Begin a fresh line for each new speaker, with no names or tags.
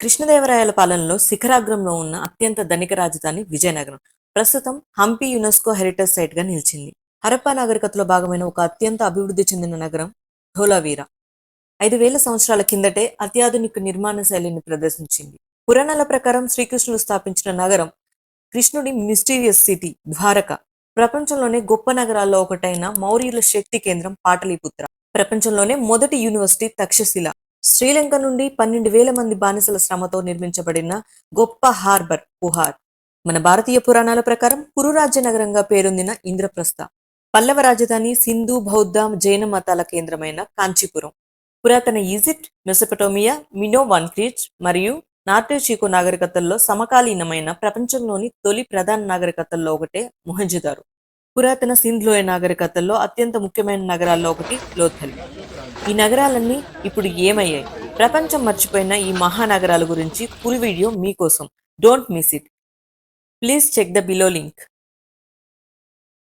కృష్ణదేవరాయల పాలనలో శిఖరాగ్రంలో ఉన్న అత్యంత ధనిక రాజధాని విజయనగరం. ప్రస్తుతం హంపి యునెస్కో హెరిటేజ్ సైట్గా నిలిచింది. హరప్పా నాగరికతలో భాగమైన ఒక అత్యంత అభివృద్ధి చెందిన నగరం ధోలావీర ఐదు వేల సంవత్సరాల కిందటే అత్యాధునిక నిర్మాణ శైలిని ప్రదర్శించింది. పురాణాల ప్రకారం శ్రీకృష్ణుడు స్థాపించిన నగరం కృష్ణుడి మిస్టీరియస్ సిటీ ద్వారక. ప్రపంచంలోనే గొప్ప నగరాల్లో ఒకటైన మౌర్యుల శక్తి కేంద్రం పాటలీపుత్ర. ప్రపంచంలోనే మొదటి యూనివర్సిటీ తక్షశిల. శ్రీలంక నుండి పన్నెండు వేల మంది బానిసల శ్రమతో నిర్మించబడిన గొప్ప హార్బర్ పుహార్. మన భారతీయ పురాణాల ప్రకారం కురురాజ్య నగరంగా పేరొందిన ఇంద్రప్రస్థ పల్లవ రాజధాని సింధు బౌద్ధ జైన మతాల కేంద్రమైన కాంచీపురం. పురాతన ఈజిప్ట్ మెసపటోమియా మినో వన్క్రీచ్ మరియు నార్టే చీకో నాగరికతల్లో సమకాలీనమైన ప్రపంచంలోని తొలి ప్రధాన నాగరికతల్లో ఒకటే మొహంజదారు. పురాతన సింధ్ లోయ నాగరికతల్లో అత్యంత ముఖ్యమైన నగరాల్లో ఒకటి లోథల్. ఈ నగరాలన్నీ ఇప్పుడు ఏమయ్యాయి? ప్రపంచం మర్చిపోయిన ఈ మహానగరాల గురించి ఫుల్ వీడియో మీకోసం. Don't miss it. Please check the below link.